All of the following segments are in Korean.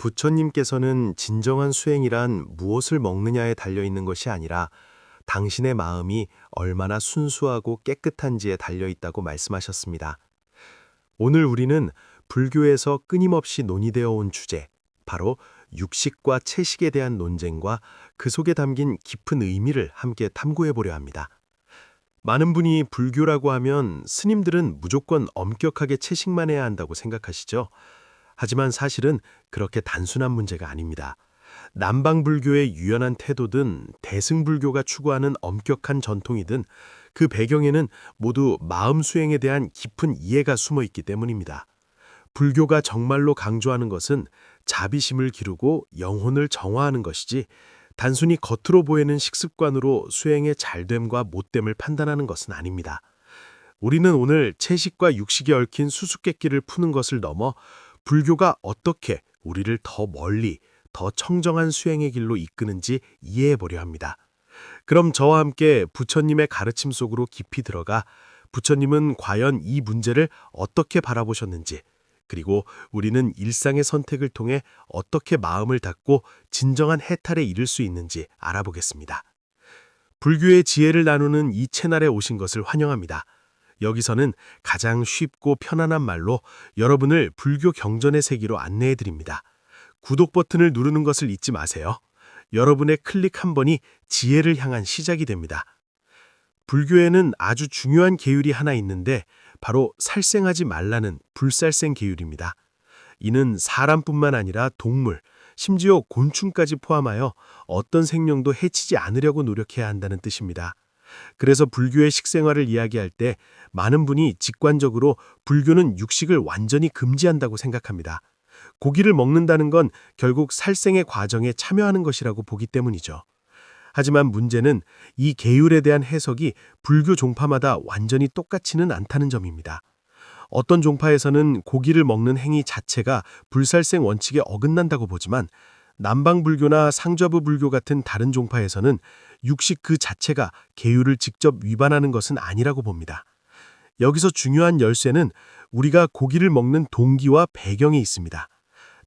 부처님께서는 진정한 수행이란 무엇을 먹느냐에 달려 있는 것이 아니라 당신의 마음이 얼마나 순수하고 깨끗한지에 달려 있다고 말씀하셨습니다. 오늘 우리는 불교에서 끊임없이 논의되어 온 주제, 바로 육식과 채식에 대한 논쟁과 그 속에 담긴 깊은 의미를 함께 탐구해 보려 합니다. 많은 분이 불교라고 하면 스님들은 무조건 엄격하게 채식만 해야 한다고 생각하시죠? 하지만 사실은 그렇게 단순한 문제가 아닙니다. 남방불교의 유연한 태도든 대승불교가 추구하는 엄격한 전통이든 그 배경에는 모두 마음 수행에 대한 깊은 이해가 숨어 있기 때문입니다. 불교가 정말로 강조하는 것은 자비심을 기르고 영혼을 정화하는 것이지 단순히 겉으로 보이는 식습관으로 수행의 잘됨과 못됨을 판단하는 것은 아닙니다. 우리는 오늘 채식과 육식이 얽힌 수수께끼를 푸는 것을 넘어 불교가 어떻게 우리를 더 멀리, 더 청정한 수행의 길로 이끄는지 이해해 보려 합니다. 그럼 저와 함께 부처님의 가르침 속으로 깊이 들어가 부처님은 과연 이 문제를 어떻게 바라보셨는지, 그리고 우리는 일상의 선택을 통해 어떻게 마음을 닫고 진정한 해탈에 이를 수 있는지 알아보겠습니다. 불교의 지혜를 나누는 이 채널에 오신 것을 환영합니다. 여기서는 가장 쉽고 편안한 말로 여러분을 불교 경전의 세계로 안내해 드립니다. 구독 버튼을 누르는 것을 잊지 마세요. 여러분의 클릭 한 번이 지혜를 향한 시작이 됩니다. 불교에는 아주 중요한 계율이 하나 있는데 바로 살생하지 말라는 불살생 계율입니다. 이는 사람뿐만 아니라 동물, 심지어 곤충까지 포함하여 어떤 생명도 해치지 않으려고 노력해야 한다는 뜻입니다. 그래서 불교의 식생활을 이야기할 때 많은 분이 직관적으로 불교는 육식을 완전히 금지한다고 생각합니다. 고기를 먹는다는 건 결국 살생의 과정에 참여하는 것이라고 보기 때문이죠. 하지만 문제는 이 계율에 대한 해석이 불교 종파마다 완전히 똑같지는 않다는 점입니다. 어떤 종파에서는 고기를 먹는 행위 자체가 불살생 원칙에 어긋난다고 보지만 남방불교나 상좌부 불교 같은 다른 종파에서는 육식 그 자체가 계율을 직접 위반하는 것은 아니라고 봅니다. 여기서 중요한 열쇠는 우리가 고기를 먹는 동기와 배경이 있습니다.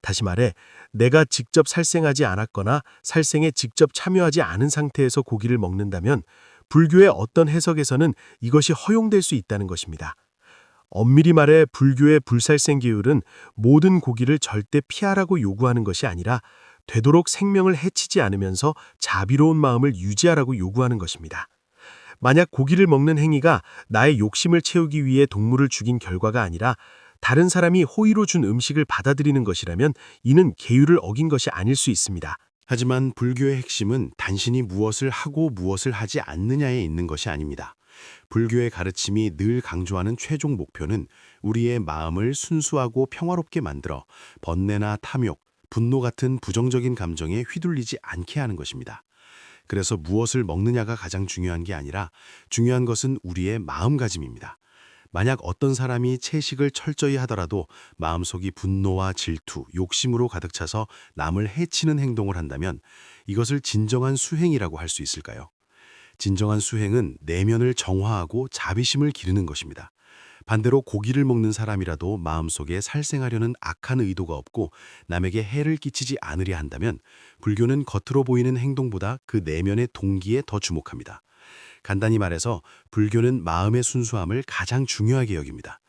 다시 말해, 내가 직접 살생하지 않았거나 살생에 직접 참여하지 않은 상태에서 고기를 먹는다면 불교의 어떤 해석에서는 이것이 허용될 수 있다는 것입니다. 엄밀히 말해 불교의 불살생 계율은 모든 고기를 절대 피하라고 요구하는 것이 아니라 되도록 생명을 해치지 않으면서 자비로운 마음을 유지하라고 요구하는 것입니다. 만약 고기를 먹는 행위가 나의 욕심을 채우기 위해 동물을 죽인 결과가 아니라 다른 사람이 호의로 준 음식을 받아들이는 것이라면 이는 계율을 어긴 것이 아닐 수 있습니다. 하지만 불교의 핵심은 단순히 무엇을 하고 무엇을 하지 않느냐에 있는 것이 아닙니다. 불교의 가르침이 늘 강조하는 최종 목표는 우리의 마음을 순수하고 평화롭게 만들어 번뇌나 탐욕, 분노 같은 부정적인 감정에 휘둘리지 않게 하는 것입니다. 그래서 무엇을 먹느냐가 가장 중요한 게 아니라 중요한 것은 우리의 마음가짐입니다. 만약 어떤 사람이 채식을 철저히 하더라도 마음속이 분노와 질투, 욕심으로 가득 차서 남을 해치는 행동을 한다면 이것을 진정한 수행이라고 할 수 있을까요? 진정한 수행은 내면을 정화하고 자비심을 기르는 것입니다. 반대로 고기를 먹는 사람이라도 마음속에 살생하려는 악한 의도가 없고 남에게 해를 끼치지 않으려 한다면 불교는 겉으로 보이는 행동보다 그 내면의 동기에 더 주목합니다. 간단히 말해서 불교는 마음의 순수함을 가장 중요하게 여깁니다.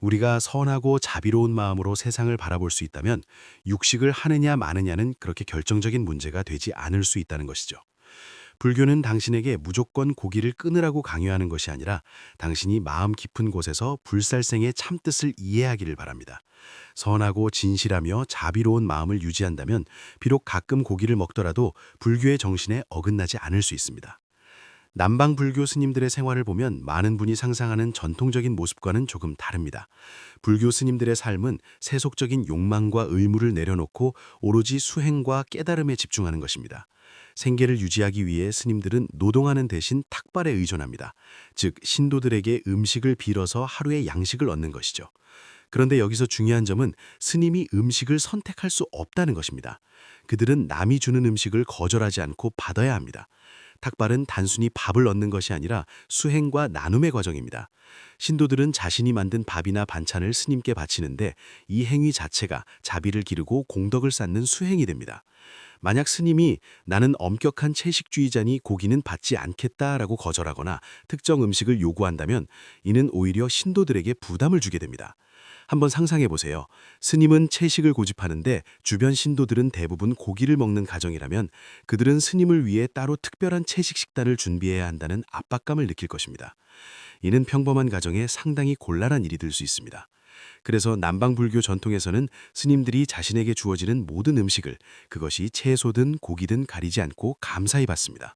우리가 선하고 자비로운 마음으로 세상을 바라볼 수 있다면 육식을 하느냐 마느냐는 그렇게 결정적인 문제가 되지 않을 수 있다는 것이죠. 불교는 당신에게 무조건 고기를 끊으라고 강요하는 것이 아니라 당신이 마음 깊은 곳에서 불살생의 참뜻을 이해하기를 바랍니다. 선하고 진실하며 자비로운 마음을 유지한다면 비록 가끔 고기를 먹더라도 불교의 정신에 어긋나지 않을 수 있습니다. 남방 불교 스님들의 생활을 보면 많은 분이 상상하는 전통적인 모습과는 조금 다릅니다. 불교 스님들의 삶은 세속적인 욕망과 의무를 내려놓고 오로지 수행과 깨달음에 집중하는 것입니다. 생계를 유지하기 위해 스님들은 노동하는 대신 탁발에 의존합니다. 즉 신도들에게 음식을 빌어서 하루의 양식을 얻는 것이죠. 그런데 여기서 중요한 점은 스님이 음식을 선택할 수 없다는 것입니다. 그들은 남이 주는 음식을 거절하지 않고 받아야 합니다. 탁발은 단순히 밥을 얻는 것이 아니라 수행과 나눔의 과정입니다. 신도들은 자신이 만든 밥이나 반찬을 스님께 바치는데 이 행위 자체가 자비를 기르고 공덕을 쌓는 수행이 됩니다. 만약 스님이 나는 엄격한 채식주의자니 고기는 받지 않겠다라고 거절하거나 특정 음식을 요구한다면 이는 오히려 신도들에게 부담을 주게 됩니다. 한번 상상해 보세요. 스님은 채식을 고집하는데 주변 신도들은 대부분 고기를 먹는 가정이라면 그들은 스님을 위해 따로 특별한 채식 식단을 준비해야 한다는 압박감을 느낄 것입니다. 이는 평범한 가정에 상당히 곤란한 일이 될 수 있습니다. 그래서 남방불교 전통에서는 스님들이 자신에게 주어지는 모든 음식을 그것이 채소든 고기든 가리지 않고 감사히 받습니다.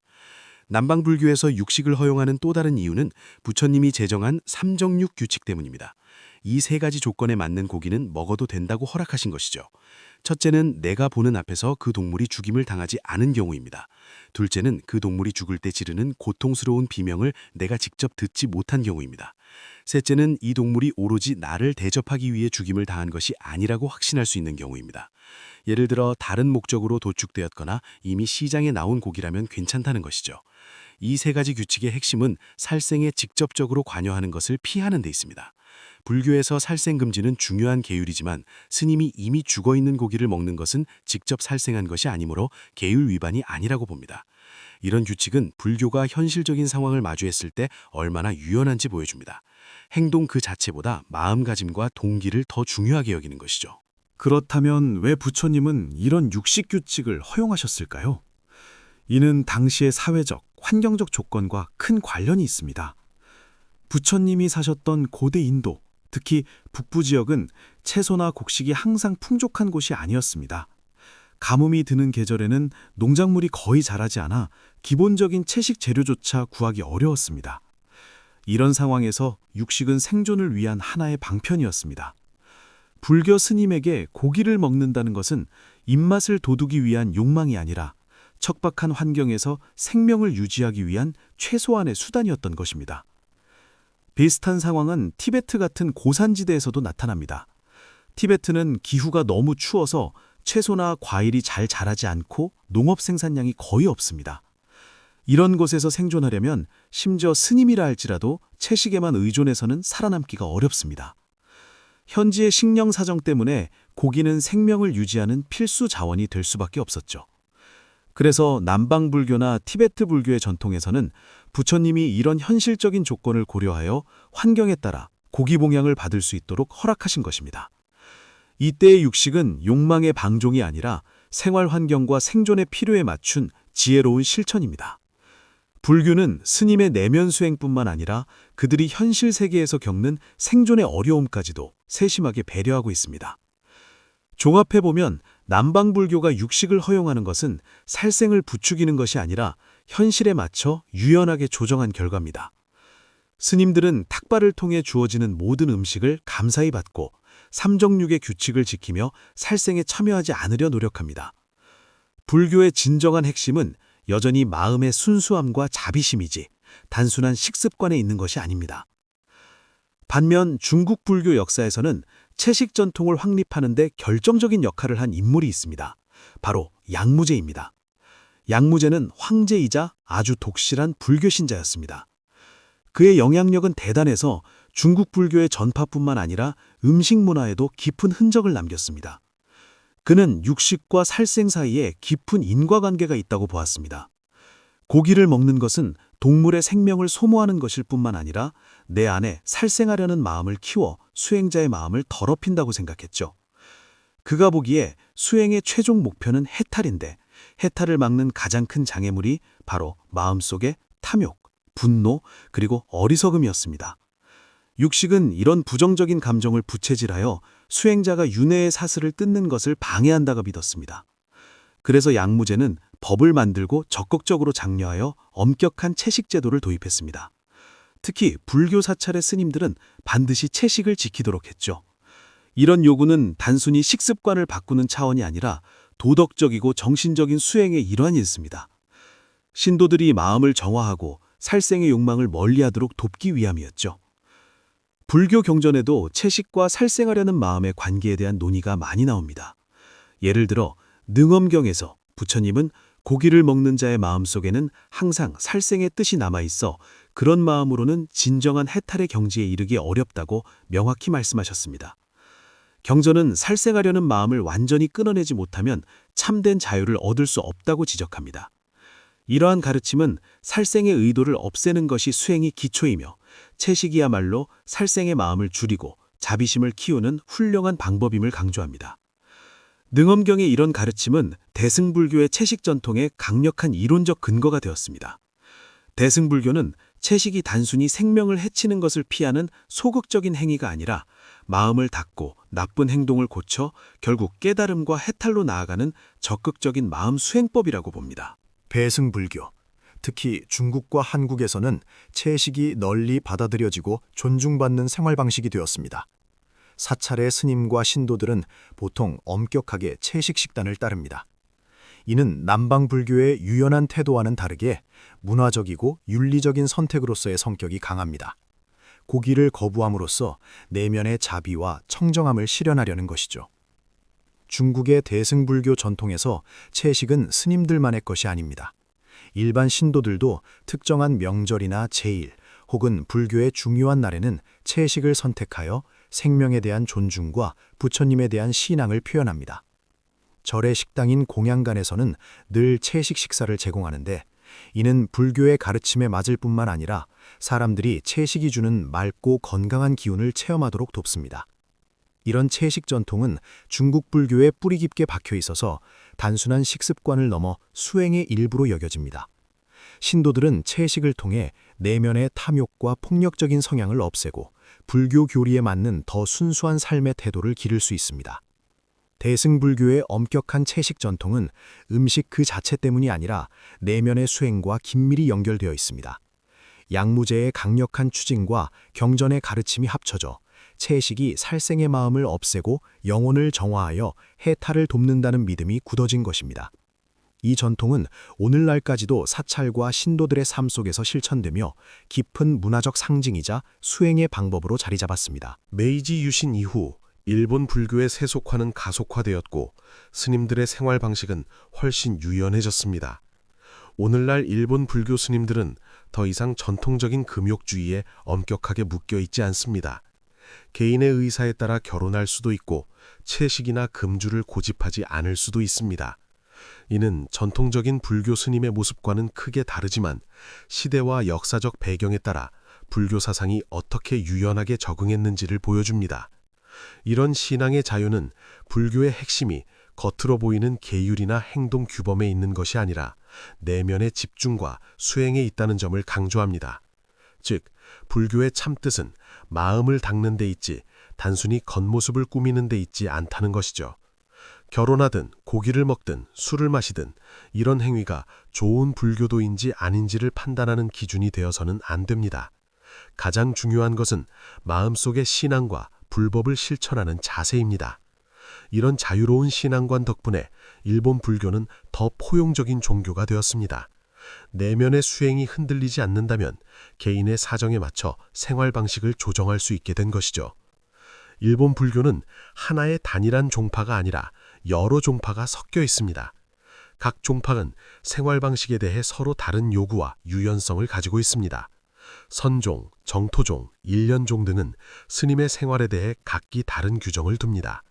남방불교에서 육식을 허용하는 또 다른 이유는 부처님이 제정한 삼정육 규칙 때문입니다. 이 세 가지 조건에 맞는 고기는 먹어도 된다고 허락하신 것이죠. 첫째는 내가 보는 앞에서 그 동물이 죽임을 당하지 않은 경우입니다. 둘째는 그 동물이 죽을 때 지르는 고통스러운 비명을 내가 직접 듣지 못한 경우입니다. 셋째는 이 동물이 오로지 나를 대접하기 위해 죽임을 당한 것이 아니라고 확신할 수 있는 경우입니다. 예를 들어 다른 목적으로 도축되었거나 이미 시장에 나온 고기라면 괜찮다는 것이죠. 이 세 가지 규칙의 핵심은 살생에 직접적으로 관여하는 것을 피하는 데 있습니다. 불교에서 살생 금지는 중요한 계율이지만 스님이 이미 죽어 있는 고기를 먹는 것은 직접 살생한 것이 아니므로 계율 위반이 아니라고 봅니다. 이런 규칙은 불교가 현실적인 상황을 마주했을 때 얼마나 유연한지 보여줍니다. 행동 그 자체보다 마음가짐과 동기를 더 중요하게 여기는 것이죠. 그렇다면 왜 부처님은 이런 육식 규칙을 허용하셨을까요? 이는 당시의 사회적, 환경적 조건과 큰 관련이 있습니다. 부처님이 사셨던 고대 인도, 특히 북부 지역은 채소나 곡식이 항상 풍족한 곳이 아니었습니다. 가뭄이 드는 계절에는 농작물이 거의 자라지 않아 기본적인 채식 재료조차 구하기 어려웠습니다. 이런 상황에서 육식은 생존을 위한 하나의 방편이었습니다. 불교 스님에게 고기를 먹는다는 것은 입맛을 돋우기 위한 욕망이 아니라 척박한 환경에서 생명을 유지하기 위한 최소한의 수단이었던 것입니다. 비슷한 상황은 티베트 같은 고산지대에서도 나타납니다. 티베트는 기후가 너무 추워서 채소나 과일이 잘 자라지 않고 농업 생산량이 거의 없습니다. 이런 곳에서 생존하려면 심지어 스님이라 할지라도 채식에만 의존해서는 살아남기가 어렵습니다. 현지의 식량 사정 때문에 고기는 생명을 유지하는 필수 자원이 될 수밖에 없었죠. 그래서 남방 불교나 티베트 불교의 전통에서는 부처님이 이런 현실적인 조건을 고려하여 환경에 따라 고기 봉양을 받을 수 있도록 허락하신 것입니다. 이때의 육식은 욕망의 방종이 아니라 생활 환경과 생존의 필요에 맞춘 지혜로운 실천입니다. 불교는 스님의 내면 수행뿐만 아니라 그들이 현실 세계에서 겪는 생존의 어려움까지도 세심하게 배려하고 있습니다. 종합해보면 남방불교가 육식을 허용하는 것은 살생을 부추기는 것이 아니라 현실에 맞춰 유연하게 조정한 결과입니다. 스님들은 탁발을 통해 주어지는 모든 음식을 감사히 받고 삼정육의 규칙을 지키며 살생에 참여하지 않으려 노력합니다. 불교의 진정한 핵심은 여전히 마음의 순수함과 자비심이지 단순한 식습관에 있는 것이 아닙니다. 반면 중국 불교 역사에서는 채식 전통을 확립하는 데 결정적인 역할을 한 인물이 있습니다. 바로 양무제입니다. 양무제는 황제이자 아주 독실한 불교 신자였습니다. 그의 영향력은 대단해서 중국 불교의 전파뿐만 아니라 음식 문화에도 깊은 흔적을 남겼습니다. 그는 육식과 살생 사이에 깊은 인과관계가 있다고 보았습니다. 고기를 먹는 것은 동물의 생명을 소모하는 것일 뿐만 아니라 내 안에 살생하려는 마음을 키워 수행자의 마음을 더럽힌다고 생각했죠. 그가 보기에 수행의 최종 목표는 해탈인데 해탈을 막는 가장 큰 장애물이 바로 마음속의 탐욕, 분노, 그리고 어리석음이었습니다. 육식은 이런 부정적인 감정을 부채질하여 수행자가 윤회의 사슬을 뜯는 것을 방해한다고 믿었습니다. 그래서 양무제는 법을 만들고 적극적으로 장려하여 엄격한 채식 제도를 도입했습니다. 특히 불교 사찰의 스님들은 반드시 채식을 지키도록 했죠. 이런 요구는 단순히 식습관을 바꾸는 차원이 아니라 도덕적이고 정신적인 수행의 일환이었습니다. 신도들이 마음을 정화하고 살생의 욕망을 멀리하도록 돕기 위함이었죠. 불교 경전에도 채식과 살생하려는 마음의 관계에 대한 논의가 많이 나옵니다. 예를 들어 능엄경에서 부처님은 고기를 먹는 자의 마음속에는 항상 살생의 뜻이 남아 있어 그런 마음으로는 진정한 해탈의 경지에 이르기 어렵다고 명확히 말씀하셨습니다. 경전은 살생하려는 마음을 완전히 끊어내지 못하면 참된 자유를 얻을 수 없다고 지적합니다. 이러한 가르침은 살생의 의도를 없애는 것이 수행이 기초이며 채식이야말로 살생의 마음을 줄이고 자비심을 키우는 훌륭한 방법임을 강조합니다. 능엄경의 이런 가르침은 대승불교의 채식 전통의 강력한 이론적 근거가 되었습니다. 대승불교는 채식이 단순히 생명을 해치는 것을 피하는 소극적인 행위가 아니라 마음을 닫고 나쁜 행동을 고쳐 결국 깨달음과 해탈로 나아가는 적극적인 마음 수행법이라고 봅니다. 배승불교, 특히 중국과 한국에서는 채식이 널리 받아들여지고 존중받는 생활 방식이 되었습니다. 사찰의 스님과 신도들은 보통 엄격하게 채식 식단을 따릅니다. 이는 남방 불교의 유연한 태도와는 다르게 문화적이고 윤리적인 선택으로서의 성격이 강합니다. 고기를 거부함으로써 내면의 자비와 청정함을 실현하려는 것이죠. 중국의 대승불교 전통에서 채식은 스님들만의 것이 아닙니다. 일반 신도들도 특정한 명절이나 제일 혹은 불교의 중요한 날에는 채식을 선택하여 생명에 대한 존중과 부처님에 대한 신앙을 표현합니다. 절의 식당인 공양간에서는 늘 채식 식사를 제공하는데 이는 불교의 가르침에 맞을 뿐만 아니라 사람들이 채식이 주는 맑고 건강한 기운을 체험하도록 돕습니다. 이런 채식 전통은 중국 불교에 뿌리 깊게 박혀 있어서 단순한 식습관을 넘어 수행의 일부로 여겨집니다. 신도들은 채식을 통해 내면의 탐욕과 폭력적인 성향을 없애고 불교 교리에 맞는 더 순수한 삶의 태도를 기를 수 있습니다. 대승불교의 엄격한 채식 전통은 음식 그 자체 때문이 아니라 내면의 수행과 긴밀히 연결되어 있습니다. 양무제의 강력한 추진과 경전의 가르침이 합쳐져 채식이 살생의 마음을 없애고 영혼을 정화하여 해탈을 돕는다는 믿음이 굳어진 것입니다. 이 전통은 오늘날까지도 사찰과 신도들의 삶 속에서 실천되며 깊은 문화적 상징이자 수행의 방법으로 자리 잡았습니다. 메이지 유신 이후 일본 불교의 세속화는 가속화되었고 스님들의 생활 방식은 훨씬 유연해졌습니다. 오늘날 일본 불교 스님들은 더 이상 전통적인 금욕주의에 엄격하게 묶여 있지 않습니다. 개인의 의사에 따라 결혼할 수도 있고 채식이나 금주를 고집하지 않을 수도 있습니다. 이는 전통적인 불교 스님의 모습과는 크게 다르지만 시대와 역사적 배경에 따라 불교 사상이 어떻게 유연하게 적응했는지를 보여줍니다. 이런 신앙의 자유는 불교의 핵심이 겉으로 보이는 계율이나 행동 규범에 있는 것이 아니라 내면의 집중과 수행에 있다는 점을 강조합니다. 즉, 불교의 참뜻은 마음을 닦는 데 있지 단순히 겉모습을 꾸미는 데 있지 않다는 것이죠. 결혼하든 고기를 먹든 술을 마시든 이런 행위가 좋은 불교도인지 아닌지를 판단하는 기준이 되어서는 안 됩니다. 가장 중요한 것은 마음속의 신앙과 불법을 실천하는 자세입니다. 이런 자유로운 신앙관 덕분에 일본 불교는 더 포용적인 종교가 되었습니다. 내면의 수행이 흔들리지 않는다면 개인의 사정에 맞춰 생활 방식을 조정할 수 있게 된 것이죠. 일본 불교는 하나의 단일한 종파가 아니라 여러 종파가 섞여 있습니다. 각 종파는 생활 방식에 대해 서로 다른 요구와 유연성을 가지고 있습니다. 선종, 정토종, 일련종 등은 스님의 생활에 대해 각기 다른 규정을 둡니다.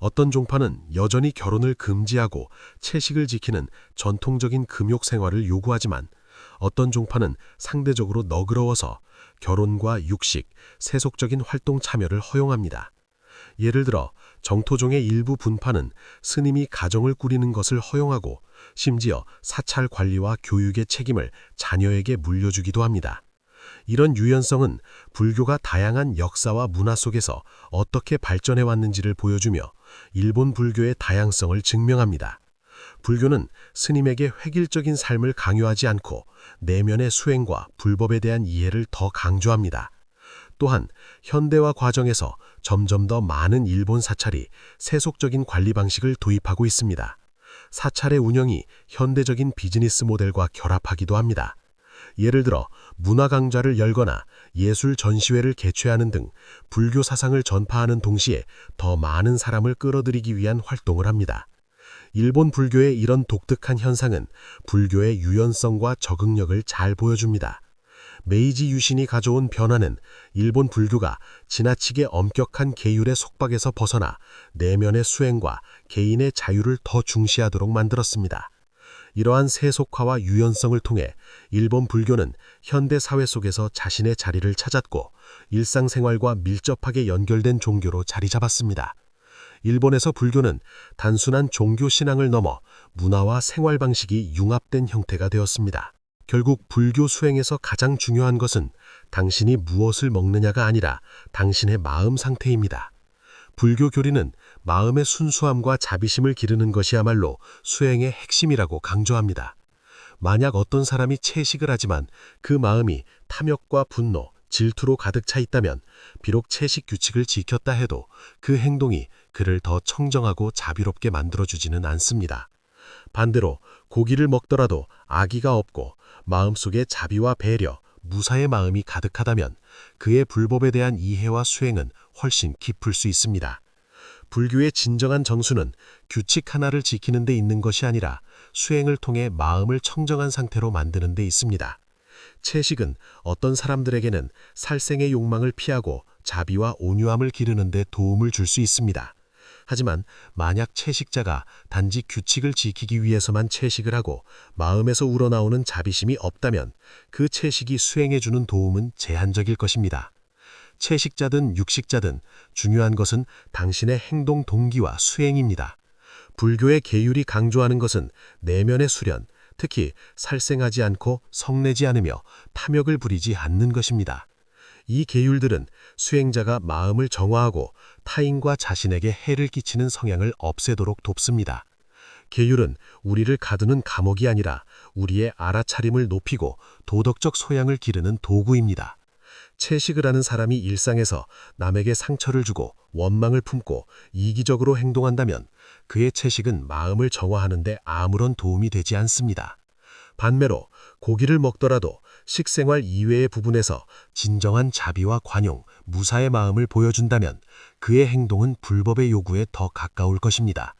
어떤 종파는 여전히 결혼을 금지하고 채식을 지키는 전통적인 금욕 생활을 요구하지만 어떤 종파는 상대적으로 너그러워서 결혼과 육식, 세속적인 활동 참여를 허용합니다. 예를 들어 정토종의 일부 분파는 스님이 가정을 꾸리는 것을 허용하고 심지어 사찰 관리와 교육의 책임을 자녀에게 물려주기도 합니다. 이런 유연성은 불교가 다양한 역사와 문화 속에서 어떻게 발전해 왔는지를 보여주며 일본 불교의 다양성을 증명합니다. 불교는 스님에게 획일적인 삶을 강요하지 않고 내면의 수행과 불법에 대한 이해를 더 강조합니다. 또한 현대화 과정에서 점점 더 많은 일본 사찰이 세속적인 관리 방식을 도입하고 있습니다. 사찰의 운영이 현대적인 비즈니스 모델과 결합하기도 합니다. 예를 들어 문화 강좌를 열거나 예술 전시회를 개최하는 등 불교 사상을 전파하는 동시에 더 많은 사람을 끌어들이기 위한 활동을 합니다. 일본 불교의 이런 독특한 현상은 불교의 유연성과 적응력을 잘 보여줍니다. 메이지 유신이 가져온 변화는 일본 불교가 지나치게 엄격한 계율의 속박에서 벗어나 내면의 수행과 개인의 자유를 더 중시하도록 만들었습니다. 이러한 세속화와 유연성을 통해 일본 불교는 현대 사회 속에서 자신의 자리를 찾았고 일상생활과 밀접하게 연결된 종교로 자리 잡았습니다. 일본에서 불교는 단순한 종교 신앙을 넘어 문화와 생활 방식이 융합된 형태가 되었습니다. 결국 불교 수행에서 가장 중요한 것은 당신이 무엇을 먹느냐가 아니라 당신의 마음 상태입니다. 불교 교리는 마음의 순수함과 자비심을 기르는 것이야말로 수행의 핵심이라고 강조합니다. 만약 어떤 사람이 채식을 하지만 그 마음이 탐욕과 분노, 질투로 가득 차 있다면 비록 채식 규칙을 지켰다 해도 그 행동이 그를 더 청정하고 자비롭게 만들어주지는 않습니다. 반대로 고기를 먹더라도 악의가 없고 마음속에 자비와 배려, 무사의 마음이 가득하다면 그의 불법에 대한 이해와 수행은 훨씬 깊을 수 있습니다. 불교의 진정한 정수는 규칙 하나를 지키는 데 있는 것이 아니라 수행을 통해 마음을 청정한 상태로 만드는 데 있습니다. 채식은 어떤 사람들에게는 살생의 욕망을 피하고 자비와 온유함을 기르는 데 도움을 줄 수 있습니다. 하지만 만약 채식자가 단지 규칙을 지키기 위해서만 채식을 하고 마음에서 우러나오는 자비심이 없다면 그 채식이 수행해주는 도움은 제한적일 것입니다. 채식자든 육식자든 중요한 것은 당신의 행동 동기와 수행입니다. 불교의 계율이 강조하는 것은 내면의 수련, 특히 살생하지 않고 성내지 않으며 탐욕을 부리지 않는 것입니다. 이 계율들은 수행자가 마음을 정화하고 타인과 자신에게 해를 끼치는 성향을 없애도록 돕습니다. 계율은 우리를 가두는 감옥이 아니라 우리의 알아차림을 높이고 도덕적 소양을 기르는 도구입니다. 채식을 하는 사람이 일상에서 남에게 상처를 주고 원망을 품고 이기적으로 행동한다면 그의 채식은 마음을 정화하는 데 아무런 도움이 되지 않습니다. 반매로 고기를 먹더라도 식생활 이외의 부분에서 진정한 자비와 관용, 무사의 마음을 보여준다면 그의 행동은 불법의 요구에 더 가까울 것입니다.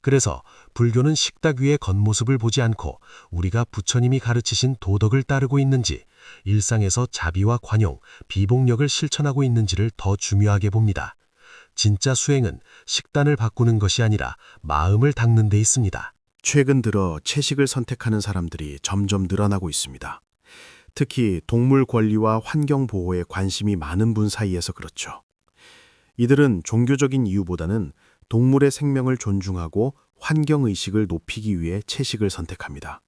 그래서 불교는 식탁 위의 겉모습을 보지 않고 우리가 부처님이 가르치신 도덕을 따르고 있는지 일상에서 자비와 관용, 비복력을 실천하고 있는지를 더 중요하게 봅니다. 진짜 수행은 식단을 바꾸는 것이 아니라 마음을 닦는 데 있습니다. 최근 들어 채식을 선택하는 사람들이 점점 늘어나고 있습니다. 특히 동물 권리와 환경 보호에 관심이 많은 분 사이에서 그렇죠. 이들은 종교적인 이유보다는 동물의 생명을 존중하고 환경 의식을 높이기 위해 채식을 선택합니다.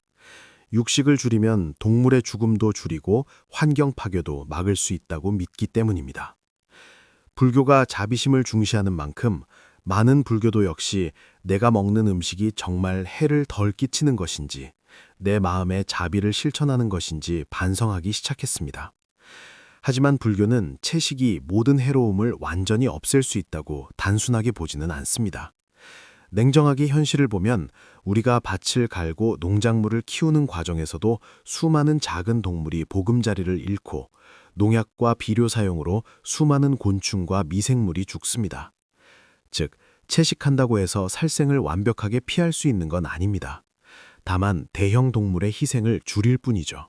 육식을 줄이면 동물의 죽음도 줄이고 환경 파괴도 막을 수 있다고 믿기 때문입니다. 불교가 자비심을 중시하는 만큼 많은 불교도 역시 내가 먹는 음식이 정말 해를 덜 끼치는 것인지 내 마음의 자비를 실천하는 것인지 반성하기 시작했습니다. 하지만 불교는 채식이 모든 해로움을 완전히 없앨 수 있다고 단순하게 보지는 않습니다. 냉정하게 현실을 보면 우리가 밭을 갈고 농작물을 키우는 과정에서도 수많은 작은 동물이 보금자리를 잃고 농약과 비료 사용으로 수많은 곤충과 미생물이 죽습니다. 즉, 채식한다고 해서 살생을 완벽하게 피할 수 있는 건 아닙니다. 다만 대형 동물의 희생을 줄일 뿐이죠.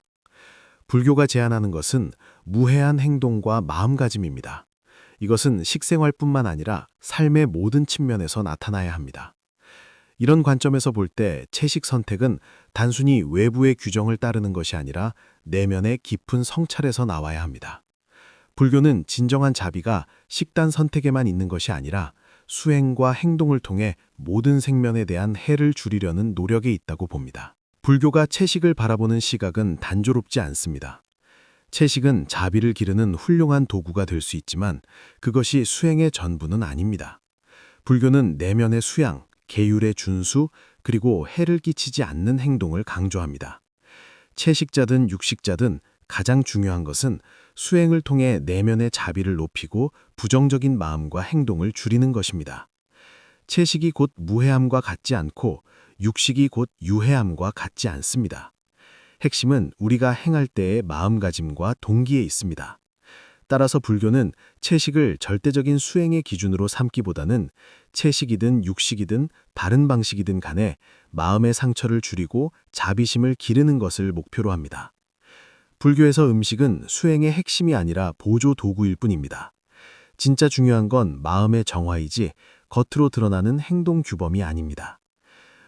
불교가 제안하는 것은 무해한 행동과 마음가짐입니다. 이것은 식생활뿐만 아니라 삶의 모든 측면에서 나타나야 합니다. 이런 관점에서 볼 때 채식 선택은 단순히 외부의 규정을 따르는 것이 아니라 내면의 깊은 성찰에서 나와야 합니다. 불교는 진정한 자비가 식단 선택에만 있는 것이 아니라 수행과 행동을 통해 모든 생명에 대한 해를 줄이려는 노력에 있다고 봅니다. 불교가 채식을 바라보는 시각은 단조롭지 않습니다. 채식은 자비를 기르는 훌륭한 도구가 될 수 있지만 그것이 수행의 전부는 아닙니다. 불교는 내면의 수양, 계율의 준수, 그리고 해를 끼치지 않는 행동을 강조합니다. 채식자든 육식자든 가장 중요한 것은 수행을 통해 내면의 자비를 높이고 부정적인 마음과 행동을 줄이는 것입니다. 채식이 곧 무해함과 같지 않고 육식이 곧 유해함과 같지 않습니다. 핵심은 우리가 행할 때의 마음가짐과 동기에 있습니다. 따라서 불교는 채식을 절대적인 수행의 기준으로 삼기보다는 채식이든 육식이든 바른 방식이든 간에 마음의 상처를 줄이고 자비심을 기르는 것을 목표로 합니다. 불교에서 음식은 수행의 핵심이 아니라 보조 도구일 뿐입니다. 진짜 중요한 건 마음의 정화이지 겉으로 드러나는 행동 규범이 아닙니다.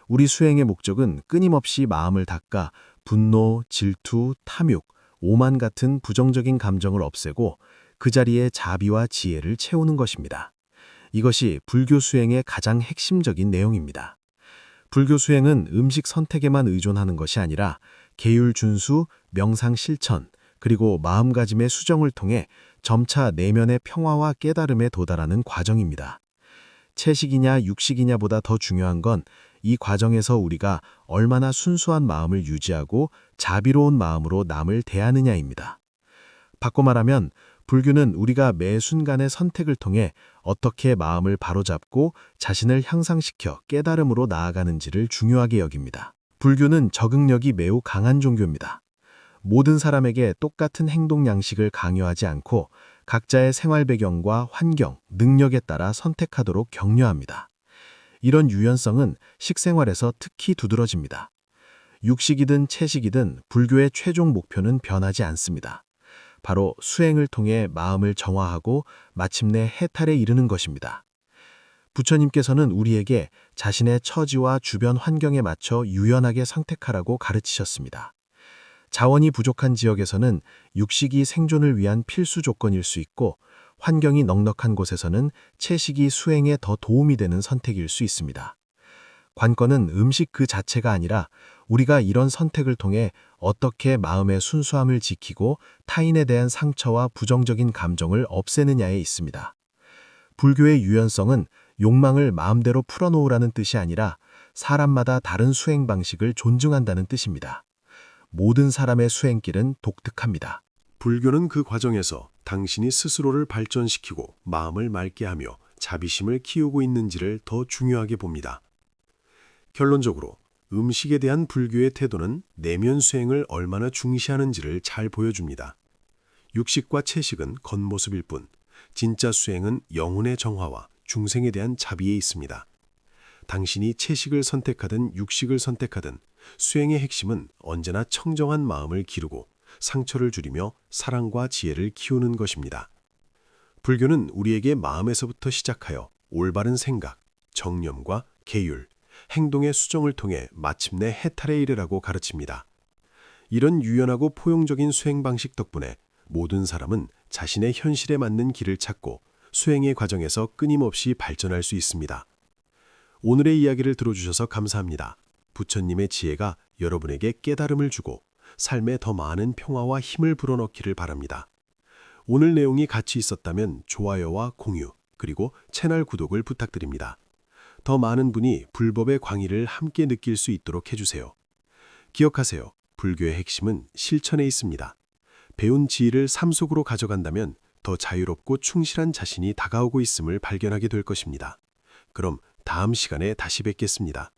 우리 수행의 목적은 끊임없이 마음을 닦아 분노, 질투, 탐욕, 오만 같은 부정적인 감정을 없애고 그 자리에 자비와 지혜를 채우는 것입니다. 이것이 불교 수행의 가장 핵심적인 내용입니다. 불교 수행은 음식 선택에만 의존하는 것이 아니라 계율 준수, 명상 실천, 그리고 마음가짐의 수정을 통해 점차 내면의 평화와 깨달음에 도달하는 과정입니다. 채식이냐 육식이냐보다 더 중요한 건 이 과정에서 우리가 얼마나 순수한 마음을 유지하고 자비로운 마음으로 남을 대하느냐입니다. 바꿔 말하면 불교는 우리가 매 순간의 선택을 통해 어떻게 마음을 바로잡고 자신을 향상시켜 깨달음으로 나아가는지를 중요하게 여깁니다. 불교는 적응력이 매우 강한 종교입니다. 모든 사람에게 똑같은 행동 양식을 강요하지 않고 각자의 생활 배경과 환경, 능력에 따라 선택하도록 격려합니다. 이런 유연성은 식생활에서 특히 두드러집니다. 육식이든 채식이든 불교의 최종 목표는 변하지 않습니다. 바로 수행을 통해 마음을 정화하고 마침내 해탈에 이르는 것입니다. 부처님께서는 우리에게 자신의 처지와 주변 환경에 맞춰 유연하게 선택하라고 가르치셨습니다. 자원이 부족한 지역에서는 육식이 생존을 위한 필수 조건일 수 있고 환경이 넉넉한 곳에서는 채식이 수행에 더 도움이 되는 선택일 수 있습니다. 관건은 음식 그 자체가 아니라 우리가 이런 선택을 통해 어떻게 마음의 순수함을 지키고 타인에 대한 상처와 부정적인 감정을 없애느냐에 있습니다. 불교의 유연성은 욕망을 마음대로 풀어놓으라는 뜻이 아니라 사람마다 다른 수행 방식을 존중한다는 뜻입니다. 모든 사람의 수행길은 독특합니다. 불교는 그 과정에서 당신이 스스로를 발전시키고 마음을 맑게 하며 자비심을 키우고 있는지를 더 중요하게 봅니다. 결론적으로 음식에 대한 불교의 태도는 내면 수행을 얼마나 중시하는지를 잘 보여줍니다. 육식과 채식은 겉모습일 뿐, 진짜 수행은 영혼의 정화와 중생에 대한 자비에 있습니다. 당신이 채식을 선택하든 육식을 선택하든 수행의 핵심은 언제나 청정한 마음을 기르고 상처를 줄이며 사랑과 지혜를 키우는 것입니다. 불교는 우리에게 마음에서부터 시작하여 올바른 생각, 정념과 계율, 행동의 수정을 통해 마침내 해탈에 이르라고 가르칩니다. 이런 유연하고 포용적인 수행 방식 덕분에 모든 사람은 자신의 현실에 맞는 길을 찾고 수행의 과정에서 끊임없이 발전할 수 있습니다. 오늘의 이야기를 들어주셔서 감사합니다. 부처님의 지혜가 여러분에게 깨달음을 주고 삶에 더 많은 평화와 힘을 불어넣기를 바랍니다. 오늘 내용이 같이 있었다면 좋아요와 공유, 그리고 채널 구독을 부탁드립니다. 더 많은 분이 불법의 광의를 함께 느낄 수 있도록 해주세요. 기억하세요. 불교의 핵심은 실천에 있습니다. 배운 지혜를 삶 속으로 가져간다면 더 자유롭고 충실한 자신이 다가오고 있음을 발견하게 될 것입니다. 그럼 다음 시간에 다시 뵙겠습니다.